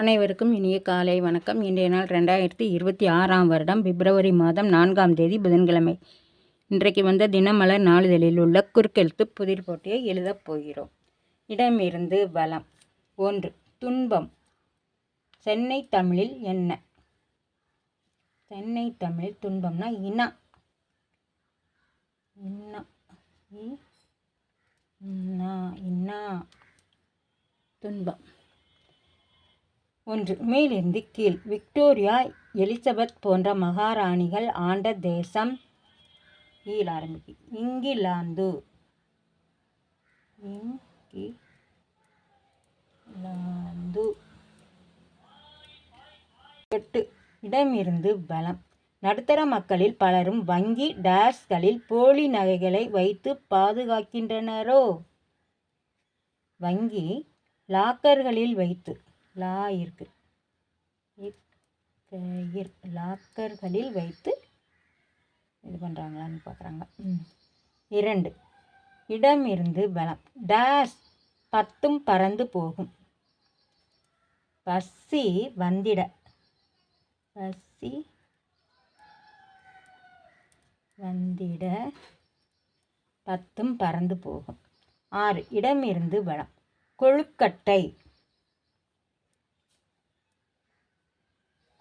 அனைவருக்கும் இனிய காலை வணக்கம். இன்றைய நாள் ரெண்டாயிரத்தி இருபத்தி ஆறாம் வருடம் பிப்ரவரி மாதம் நான்காம் தேதி புதன்கிழமை. இன்றைக்கு வந்த தினமலர் நாளிதழில் உள்ள குறுக்கெழுத்து புதிர் போட்டியை எழுதப் போகிறோம். இடமிருந்து வளம். ஒன்று துன்பம். சென்னை தமிழில் என்ன? சென்னை தமிழில் துன்பம்னா இனா. இன்னா இன்னா இன்னா துன்பம். ஒன்று. மேலிருந்து கீழ். விக்டோரியா எலிசபெத் போன்ற மகாராணிகள் ஆண்ட தேசம். ஈல் ஆரம்பிக்கு. இங்கிலாந்து. இங்கிலாந்து. எட்டு. இடமிருந்து பலம். நடுத்தர மக்களில் பலரும் வங்கி டேஷ்களில் போலி நகைகளை வைத்து பாதுகாக்கின்றனரோ? வங்கி லாக்கர்களில் வைத்து. லா இருக்கு லாக்கர்களில் வைத்து இது பண்ணுறாங்களான்னு பார்க்குறாங்க இரண்டு இடம் இருந்து பலம் டேஸ் பத்தும் பறந்து போகும். பசி வந்திட. பசி வந்திட. பத்தும் பறந்து போகும். ஆறு இடமிருந்து பலம் கொழுக்கட்டை.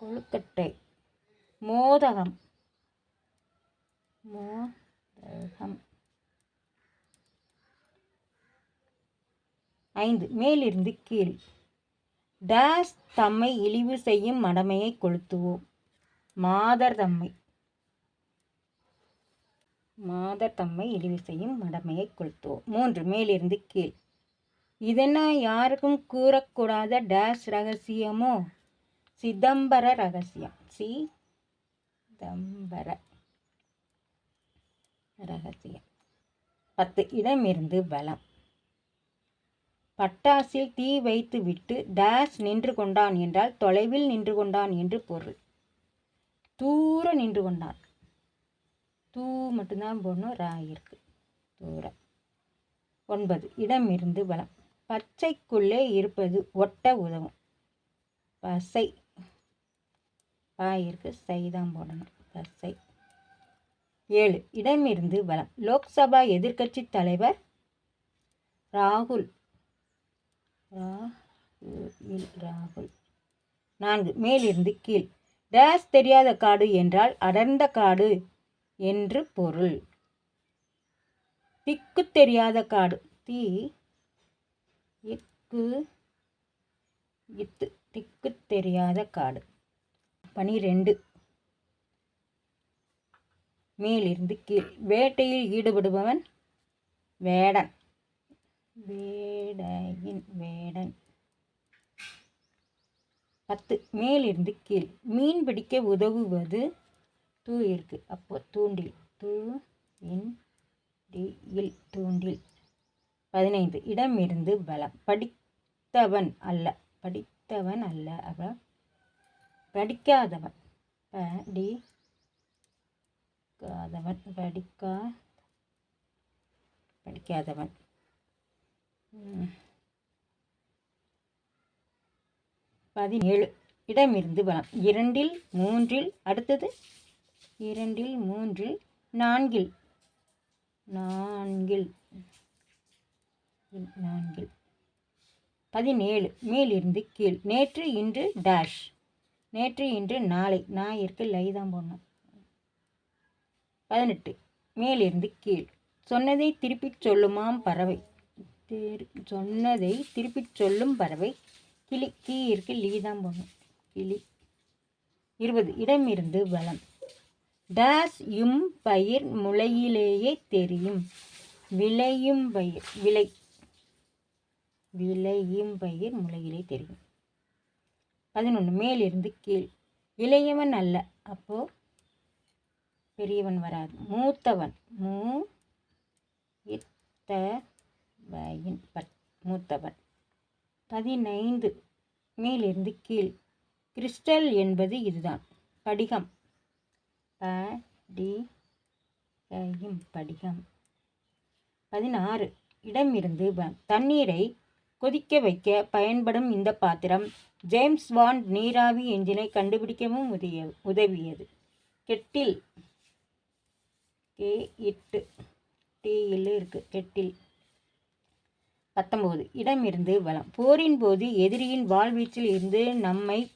கொழுக்கட்டை. மோதகம். மோதகம். ஐந்து. மேலிருந்து கீழ். டேஸ் தம்மை இழிவு செய்யும் மடமையை கொளுத்துவோம். மாதர் தம்மை. மாதர் தம்மை இழிவு செய்யும் மடமையை கொளுத்துவோம். மூன்று. மேலிருந்து கீழ். இதென்ன யாருக்கும் கூறக்கூடாத டேஸ் ரகசியமோ? சிதம்பர ரகசியம். சிதம்பர ரகசியம். பத்து இடமிருந்து பலம் பட்டாசில் தீ வைத்து விட்டு டேஸ் நின்று கொண்டான் என்றால் தொலைவில் நின்று கொண்டான் என்று பொருள். தூர நின்று கொண்டான். தூ மட்டும்தான் போடணும் ரா இருக்கு. தூர ஒன்பது இடமிருந்து பலம் பச்சைக்குள்ளே இருப்பது ஒட்ட உதவும். பசை ஆயிருக்கு. சை தான் போடணும். தசை ஏழு. இடமிருந்து பலம் லோக்சபா எதிர்க்கட்சி தலைவர் ராகுல் ராகுல். நான்கு. மேலிருந்து கீழ். டேஸ் தெரியாத காடு என்றால் அடர்ந்த காடு என்று பொருள். திக்கு தெரியாத காடு. தீ இக்கு இத்து. திக்கு தெரியாத காடு. பனிரெண்டு. மேலிருந்து கீழ். வேட்டையில் ஈடுபடுபவன் வேடன். வேடையின் வேடன். பத்து. மேலிருந்து கீழ். மீன் பிடிக்க உதவுவது தூ இருக்கு அப்போ தூண்டில். தூ இன் டி இல் தூண்டில். பதினைந்து. இடமிருந்து பலம். படித்தவன் அல்ல. படித்தவன் அல்ல. அப்புறம் படிக்காதவன் படிக்காதவன் படிக்கா படிக்காதவன் பதினேழு இடமிருந்து வளம் இரண்டில் மூன்றில் அடுத்தது இரண்டில் மூன்றில் நான்கில் நான்கில் நான்கில் பதினேழு மேலிருந்து கீழ் நேற்று இன்று டேஷ் நேற்று இன்று நாளை. ஞாயிற்கு லை தான் போடணும். பதினெட்டு. மேலிருந்து கீழ். சொன்னதை திருப்பிச் சொல்லுமாம் பறவை. சொன்னதை திருப்பிச் சொல்லும் பறவை. கிளி கீயிற்கு லீ தான் போடணும். கிளி. இருபது. இடமிருந்து வளம் டேஸ் யும் பயிர் முளையிலேயே தெரியும். விளையும் பயிர் விளை. விளையும் பயிர் முளையிலே தெரியும். பதினொன்று மேலிருந்து கீழ். இளையவன் அல்ல அப்போது பெரியவன் வராது. மூத்தவன் மூ இத்த பட் மூத்தவன். பதினைந்து மேலிருந்து கீழ். கிறிஸ்டல் என்பது இதுதான் படிகம். ப டி படிகம். பதினாறு இடமிருந்து தண்ணீரை கொதிக்க வைக்க பயன்படும் இந்த பாத்திரம் ஜேம்ஸ் வாண்ட் நீராவி என்ஜினை கண்டுபிடிக்கவும் உதவிய உதவியது. கெட்டில். கே இட்டு டீயில் இருக்குது கெட்டில். பத்தொம்போது. இடமிருந்து வளம். போரின் போது எதிரியின் வாழ்வீச்சில் இருந்து நம்மை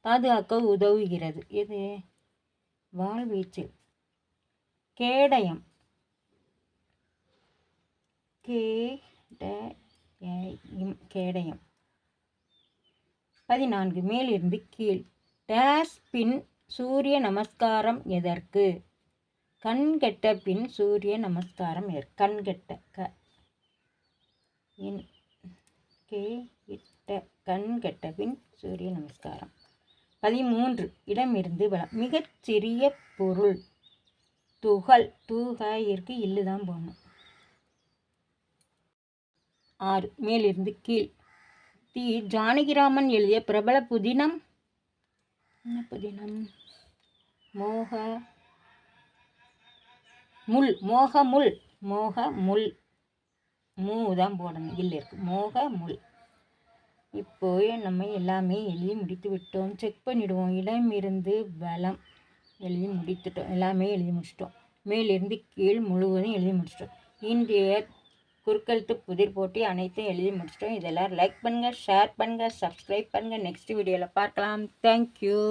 பாதுகாக்க உதவுகிறது. எது? வாழ்வீச்சில். கேடயம். கேடயம் கேடயம். பதினான்கு மேலிருந்து கீழ். டேஸ் பின் சூரிய நமஸ்காரம் எதற்கு? கண் கெட்ட பின் சூரிய நமஸ்காரம் எதற்கு கண் கெட்ட க. கே இட்ட கண் கெட்ட பின் சூரிய நமஸ்காரம். பதிமூன்று இடமிருந்து வளம் மிகச் சிறிய பொருள். துகள் தூகாயிற்கு இல்லு தான் போகணும். ஆறு. மேலிருந்து கீழ். தி ஜானகிராமன் எழுதிய பிரபல புதினம். என்ன புதினம்? மோக முள். மோக முள். மோக முள். மூ தான் போடணும். இல்லை இருக்குது மோக முள். இப்போ நம்ம எல்லாமே எழுதி முடித்து விட்டோம். செக் பண்ணிடுவோம். இடமிருந்து பலம் எழுதி முடித்துட்டோம். எல்லாமே எழுதி முடிச்சிட்டோம். மேலிருந்து கீழ் முழுவதும் எழுதி முடிச்சிட்டோம். இன்றைய குறுக்கெழுத்து புதிர் போட்டி அனைத்தும் எழுதி முடிச்சிட்டோம். இதெல்லாம் லைக் பண்ணுங்கள் ஷேர் பண்ணுங்கள் சப்ஸ்கிரைப் பண்ணுங்கள் நெக்ஸ்ட் வீடியோவில் பார்க்கலாம். தேங்க்யூ